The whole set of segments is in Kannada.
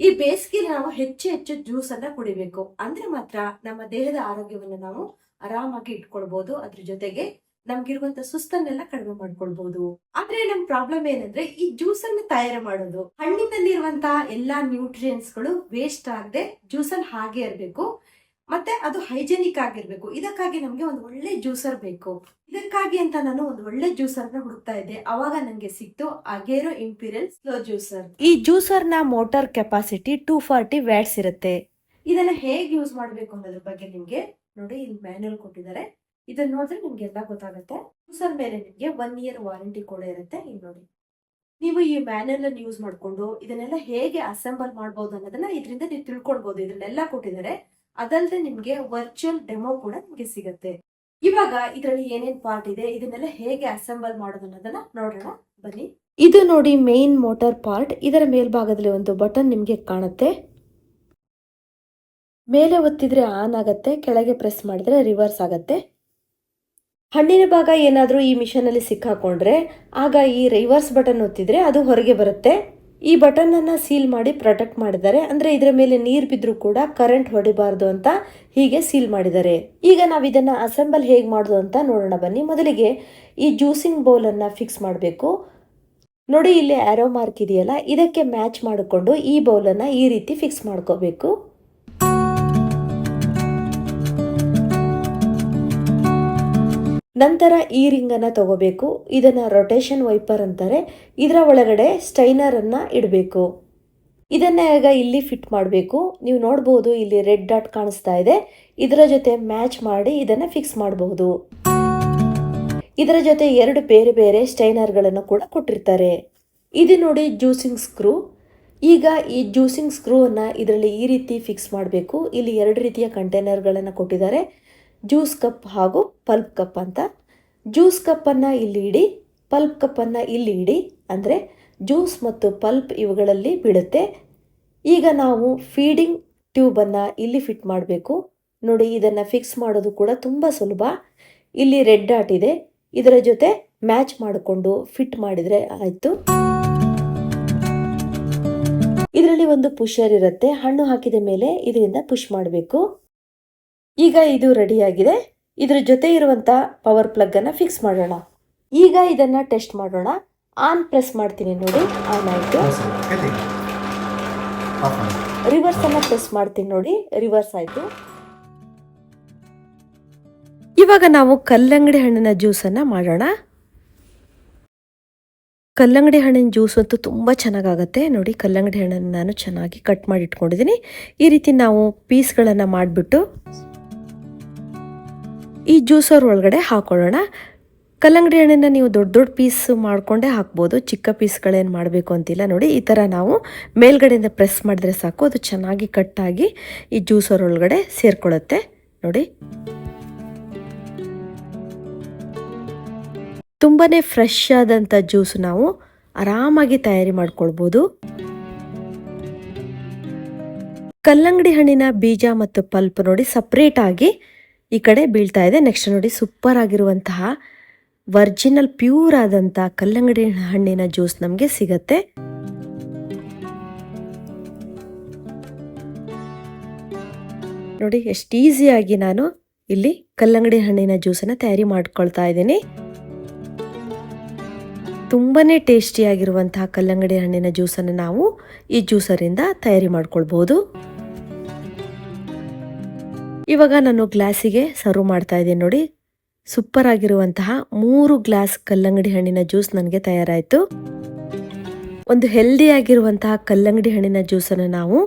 ಈ ಬೇಸಿಗೆಯಲ್ಲಿ ನಾವು ಹೆಚ್ಚು ಹೆಚ್ಚು ಜ್ಯೂಸ್ ಅನ್ನ ಕುಡಿಬೇಕು. ಅಂದ್ರೆ ಮಾತ್ರ ನಮ್ಮ ದೇಹದ ಆರೋಗ್ಯವನ್ನು ನಾವು ಆರಾಮಾಗಿ ಇಟ್ಕೊಳ್ಬಹುದು ಅದ್ರ ಜೊತೆಗೆ ನಮ್ಗಿರುವಂತ ಸುಸ್ತನ್ನೆಲ್ಲ ಕಡಿಮೆ ಮಾಡ್ಕೊಳ್ಬಹುದು ಆದ್ರೆ ನಮ್ ಪ್ರಾಬ್ಲಮ್ ಏನಂದ್ರೆ ಈ ಜ್ಯೂಸ್ ಅನ್ನು ತಯಾರು ಮಾಡೋದು. ಹಣ್ಣಿನಲ್ಲಿರುವಂತಹ ಎಲ್ಲಾ ನ್ಯೂಟ್ರಿಯೆಂಟ್ಸ್ಗಳು ವೇಸ್ಟ್ ಆಗದೆ ಜ್ಯೂಸ್ ಅಲ್ಲಿ ಹಾಗೆ ಇರಬೇಕು. ಮತ್ತೆ ಅದು ಹೈಜೆನಿಕ್ ಆಗಿರಬೇಕು. ಇದಕ್ಕಾಗಿ ನಮಗೆ ಒಂದು ಒಳ್ಳೆ ಜ್ಯೂಸರ್ ಬೇಕು. ಇದಕ್ಕಾಗಿ ಅಂತ ನಾನು ಒಂದು ಒಳ್ಳೆ ಜ್ಯೂಸರ್ನ ಹುಡುಕ್ತಾ ಇದ್ದೆ. ಅವಾಗ ನನಗೆ ಸಿಕ್ತು ಅಗೇರೋ ಇಂಪೀರಿಯಲ್ ಸ್ಲೋ ಜ್ಯೂಸರ್ ಈ ಜ್ಯೂಸರ್ನ motor capacity two forty watts ಇರುತ್ತೆ. ಇದನ್ನ ಹೇಗೆ ಯೂಸ್ ಮಾಡಬೇಕು ಅನ್ನೋದ್ರ ಬಗ್ಗೆ ನಿಮ್ಗೆ ನೋಡಿ ಇಲ್ಲಿ ಮ್ಯಾನ್ಯಲ್ ಕೊಟ್ಟಿದ್ದಾರೆ. ಇದನ್ನ ನೋಡಿದ್ರೆ ನಿಮ್ಗೆ ಎಲ್ಲ ಗೊತ್ತಾಗುತ್ತೆ. ಜ್ಯೂಸರ್ ಮೇಲೆ ನಿಮ್ಗೆ ಒನ್ ಇಯರ್ ವಾರಂಟಿ ಕೂಡ ಇರುತ್ತೆ. ಇಲ್ಲಿ ನೋಡಿ. ನೀವು ಈ ಮ್ಯಾನ್ಯಲ್ ಅನ್ನು ಯೂಸ್ ಮಾಡಿಕೊಂಡು ಇದನ್ನೆಲ್ಲ ಹೇಗೆ ಅಸೆಂಬಲ್ ಮಾಡಬಹುದು ಅನ್ನೋದನ್ನ ಇದರಿಂದ ನೀವು ತಿಳ್ಕೊಳ್ಬಹುದು ಇದನ್ನೆಲ್ಲ ಕೊಟ್ಟಿದ್ದಾರೆ. ಅದಲ್ಲದೆ ನಿಮಗೆ ವರ್ಚುವಲ್ ಡೆಮೋ ಕೂಡ ನಿಮಗೆ ಸಿಗುತ್ತೆ. ಇವಾಗ ಇದರಲ್ಲಿ ಏನೇನ್ ಪಾರ್ಟ್ ಇದೆ, ಇದನ್ನೆಲ್ಲ ಹೇಗೆ ಅಸೆಂಬಲ್ ಮಾಡೋದು ಅನ್ನೋದನ್ನ ನೋಡೋಣ, ಬನ್ನಿ. ಇದು ನೋಡಿ ಮೇನ್ ಮೋಟರ್ ಪಾರ್ಟ್ ಇದರ ಮೇಲ್ಭಾಗದಲ್ಲಿ ಒಂದು ಬಟನ್ ನಿಮಗೆ ಕಾಣುತ್ತೆ. ಮೇಲೆ ಒತ್ತಿದ್ರೆ ಆನ್ ಆಗತ್ತೆ, ಕೆಳಗೆ ಪ್ರೆಸ್ ಮಾಡಿದ್ರೆ ರಿವರ್ಸ್ ಆಗತ್ತೆ. ಹಣ್ಣಿನ ಭಾಗ ಏನಾದರೂ ಈ ಮಿಷನ್ ಅಲ್ಲಿ ಸಿಕ್ಕಾಕೊಂಡ್ರೆ, ಆಗ ಈ ರಿವರ್ಸ್ ಬಟನ್ ಒತ್ತಿದ್ರೆ ಅದು ಹೊರಗೆ ಬರುತ್ತೆ. ಈ ಬಟನ್ ಅನ್ನ ಸೀಲ್ ಮಾಡಿ ಪ್ರೊಟೆಕ್ಟ್ ಮಾಡಿದ್ದಾರೆ. ಅಂದ್ರೆ ಇದರ ಮೇಲೆ ನೀರು ಬಿದ್ದರೂ ಕೂಡ ಕರೆಂಟ್ ಹೊಡಿಬಾರ್ದು ಅಂತ ಹೀಗೆ ಸೀಲ್ ಮಾಡಿದ್ದಾರೆ. ಈಗ ನಾವು ಇದನ್ನ ಅಸೆಂಬಲ್ ಹೇಗೆ ಮಾಡೋದು ಅಂತ ನೋಡೋಣ ಬನ್ನಿ. ಮೊದಲಿಗೆ ಈ ಜ್ಯೂಸಿಂಗ್ ಬೌಲ್ ಅನ್ನ ಫಿಕ್ಸ್ ಮಾಡಬೇಕು. ನೋಡಿ, ಇಲ್ಲಿ ಆರೋ ಮಾರ್ಕ್ ಇದೆಯಲ್ಲ? ಇದಕ್ಕೆ ಮ್ಯಾಚ್ ಮಾಡಿಕೊಂಡು ಈ ಬೌಲ್ ಅನ್ನ ಈ ರೀತಿ ಫಿಕ್ಸ್ ಮಾಡ್ಕೋಬೇಕು. ನಂತರ ಈ ರಿಂಗ್ ಅನ್ನ ತಗೋಬೇಕು. ಇದನ್ನ ರೊಟೇಷನ್ ವೈಪರ್ ಅಂತಾರೆ. ಇದರ ಒಳಗಡೆ ಸ್ಟೈನರ್ ಅನ್ನ ಇಡಬೇಕು. ಇದನ್ನ ಈಗ ಇಲ್ಲಿ ಫಿಟ್ ಮಾಡಬೇಕು. ನೀವು ನೋಡಬಹುದು ಇಲ್ಲಿ ರೆಡ್ ಡಾಟ್ ಕಾಣಿಸ್ತಾ ಇದೆ. ಇದರ ಜೊತೆ ಮ್ಯಾಚ್ ಮಾಡಿ ಇದನ್ನ ಫಿಕ್ಸ್ ಮಾಡಬಹುದು ಇದರ ಜೊತೆ ಎರಡು ಬೇರೆ ಬೇರೆ ಸ್ಟೈನರ್ಗಳನ್ನು ಕೂಡ ಕೊಟ್ಟಿರ್ತಾರೆ. ಇದು ನೋಡಿ ಜ್ಯೂಸಿಂಗ್ ಸ್ಕ್ರೂ ಈಗ ಈ ಜ್ಯೂಸಿಂಗ್ ಸ್ಕ್ರೂ ಅನ್ನ ಇದರಲ್ಲಿ ಈ ರೀತಿ ಫಿಕ್ಸ್ ಮಾಡಬೇಕು. ಇಲ್ಲಿ ಎರಡು ರೀತಿಯ ಕಂಟೈನರ್ಗಳನ್ನು ಕೊಟ್ಟಿದ್ದಾರೆ. ಜ್ಯೂಸ್ ಕಪ್ ಹಾಗೂ ಪಲ್ಪ್ ಕಪ್ ಅಂತ. ಜ್ಯೂಸ್ ಕಪ್ಪನ್ನು ಇಲ್ಲಿ ಇಡಿ, ಪಲ್ಪ್ ಕಪ್ಪನ್ನು ಇಲ್ಲಿ ಇಡಿ ಅಂದರೆ ಜ್ಯೂಸ್ ಮತ್ತು ಪಲ್ಪ್ ಇವುಗಳಲ್ಲಿ ಬೀಳುತ್ತೆ ಈಗ ನಾವು ಫೀಡಿಂಗ್ ಟ್ಯೂಬನ್ನು ಇಲ್ಲಿ ಫಿಟ್ ಮಾಡಬೇಕು. ನೋಡಿ, ಇದನ್ನು ಫಿಕ್ಸ್ ಮಾಡೋದು ಕೂಡ ತುಂಬ ಸುಲಭ. ಇಲ್ಲಿ ರೆಡ್ ಡಾಟ್ ಇದೆ. ಇದರ ಜೊತೆ ಮ್ಯಾಚ್ ಮಾಡಿಕೊಂಡು ಫಿಟ್ ಮಾಡಿದರೆ ಆಯಿತು. ಇದರಲ್ಲಿ ಒಂದು ಪುಷರ್ ಇರುತ್ತೆ. ಹಣ್ಣು ಹಾಕಿದ ಮೇಲೆ ಇದರಿಂದ ಪುಷ್ ಮಾಡಬೇಕು. ಈಗ ಇದು ರೆಡಿಯಾಗಿದೆ. ಇದ್ರ ಜೊತೆ ಇರುವಂಥ ಪವರ್ ಪ್ಲಗ್ಗನ್ನು ಫಿಕ್ಸ್ ಮಾಡೋಣ. ಈಗ ಇದನ್ನ ಟೆಸ್ಟ್ ಮಾಡೋಣ. ಆನ್ ಪ್ರೆಸ್ ಮಾಡ್ತೀನಿ ನೋಡಿ. ಆನ್ ಆಯ್ತು. ರಿವರ್ಸ್ ಅನ್ನ ಪ್ರೆಸ್ ಮಾಡ್ತೀನಿ ನೋಡಿ. ರಿವರ್ಸ್ ಆಯ್ತು. ಇವಾಗ ನಾವು ಕಲ್ಲಂಗಡಿ ಹಣ್ಣಿನ ಜ್ಯೂಸನ್ನು ಮಾಡೋಣ. ಕಲ್ಲಂಗಡಿ ಹಣ್ಣಿನ ಜ್ಯೂಸ್ ಅಂತೂ ತುಂಬ ಚೆನ್ನಾಗಾಗತ್ತೆ. ನೋಡಿ, ಕಲ್ಲಂಗಡಿ ಹಣ್ಣನ್ನು ನಾನು ಚೆನ್ನಾಗಿ ಕಟ್ ಮಾಡಿ ಇಟ್ಕೊಂಡಿದ್ದೀನಿ ಈ ರೀತಿ ನಾವು ಪೀಸ್ಗಳನ್ನು ಮಾಡಿಬಿಟ್ಟು ಈ ಜ್ಯೂಸರ್ ಒಳಗಡೆ ಹಾಕೊಳ್ಳೋಣ. ಕಲ್ಲಂಗಡಿ ಹಣ್ಣನ್ನ ನೀವು ದೊಡ್ಡ ದೊಡ್ಡ ಪೀಸ್ ಮಾಡಿಕೊಂಡೇ ಹಾಕ್ಬೋದು. ಚಿಕ್ಕ ಪೀಸ್ಗಳೇನು ಮಾಡಬೇಕು ಅಂತಿಲ್ಲ ನೋಡಿ, ಈ ಥರ ನಾವು ಮೇಲ್ಗಡೆಯಿಂದ ಪ್ರೆಸ್ ಮಾಡಿದ್ರೆ ಸಾಕು. ಅದು ಚೆನ್ನಾಗಿ ಕಟ್ಟಾಗಿ ಈ ಜ್ಯೂಸರ್ ಒಳಗಡೆ ಸೇರ್ಕೊಳ್ಳುತ್ತೆ ನೋಡಿ. ತುಂಬಾ ಫ್ರೆಶ್ ಆದಂಥ ಜ್ಯೂಸ್ ನಾವು ಆರಾಮಾಗಿ ತಯಾರಿ ಮಾಡ್ಕೊಳ್ಬೋದು. ಕಲ್ಲಂಗಡಿ ಹಣ್ಣಿನ ಬೀಜ ಮತ್ತು ಪಲ್ಪ್ ನೋಡಿ, ಸಪ್ರೇಟ್ ಆಗಿ ಈ ಕಡೆ ಬೀಳ್ತಾ ಇದೆ. ನೆಕ್ಸ್ಟ್ ನೋಡಿ ಸೂಪರ್ ಆಗಿರುವಂತಹ ವರ್ಜಿನಲ್ ಪ್ಯೂರ್ ಆದಂಥ ಕಲ್ಲಂಗಡಿ ಹಣ್ಣಿನ ಜ್ಯೂಸ್ ನಮಗೆ ಸಿಗತ್ತೆ. ನೋಡಿ, ಎಷ್ಟು ಈಸಿಯಾಗಿ ನಾನು ಇಲ್ಲಿ ಕಲ್ಲಂಗಡಿ ಹಣ್ಣಿನ ಜ್ಯೂಸನ್ನು ತಯಾರಿ ಮಾಡ್ಕೊಳ್ತಾ ಇದ್ದೀನಿ. ತುಂಬಾನೇ ಟೇಸ್ಟಿಯಾಗಿರುವಂತಹ ಕಲ್ಲಂಗಡಿ ಹಣ್ಣಿನ ಜ್ಯೂಸನ್ನು ನಾವು ಈ ಜ್ಯೂಸರಿಂದ ತಯಾರಿ ಮಾಡ್ಕೊಳ್ಬೋದು ಇವಾಗ ನಾನು ಗ್ಲಾಸಿಗೆ ಸರ್ವ್ ಮಾಡ್ತಾ ಇದ್ದೀನಿ ನೋಡಿ. ಸೂಪರ್ ಆಗಿರುವಂತಹ ಮೂರು ಗ್ಲಾಸ್ ಕಲ್ಲಂಗಡಿ ಹಣ್ಣಿನ ಜ್ಯೂಸ್ ನನಗೆ ತಯಾರಾಯಿತು. ಒಂದು ಹೆಲ್ದಿ ಆಗಿರುವಂತಹ ಕಲ್ಲಂಗಡಿ ಹಣ್ಣಿನ ಜ್ಯೂಸನ್ನು ನಾವು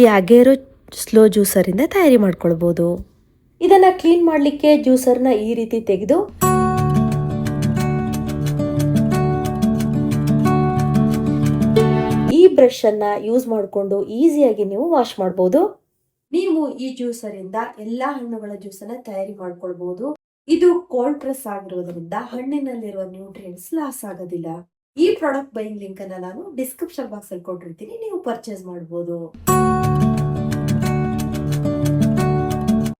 ಈ ಅಗೇರೋ ಸ್ಲೋ ಜ್ಯೂಸರಿಂದ ತಯಾರಿ ಮಾಡ್ಕೊಳ್ಬೋದು. ಇದನ್ನು ಕ್ಲೀನ್ ಮಾಡಲಿಕ್ಕೆ ಜ್ಯೂಸರ್ನ ಈ ರೀತಿ ತೆಗೆದು ಈ ಬ್ರಷ್ ಅನ್ನ ಯೂಸ್ ಮಾಡಿಕೊಂಡು ಈಸಿಯಾಗಿ ನೀವು ವಾಶ್ ಮಾಡಬಹುದು ನೀವು ಈ ಜ್ಯೂಸರಿಂದ ಎಲ್ಲಾ ಹಣ್ಣುಗಳ ಜ್ಯೂಸನ್ನ ತಯಾರಿ ಮಾಡ್ಕೊಳ್ಬಹುದು ಇದು ಕೋಲ್ಡ್ ಪ್ರೆಸ್ ಆಗಿರೋದ್ರಿಂದ ಹಣ್ಣಿನಲ್ಲಿರುವ ನ್ಯೂಟ್ರಿಯೆಂಟ್ಸ್ ಲಾಸ್ ಆಗೋದಿಲ್ಲ. ಈ ಪ್ರಾಡಕ್ಟ್ ಬೈಯಿಂಗ್ ಲಿಂಕ್ ಅನ್ನ ನಾನು ಡಿಸ್ಕ್ರಿಪ್ಷನ್ ಬಾಕ್ಸ್ ಅಲ್ಲಿ ಕೊಟ್ಟಿರ್ತೀನಿ, ನೀವು ಪರ್ಚೇಸ್ ಮಾಡಬಹುದು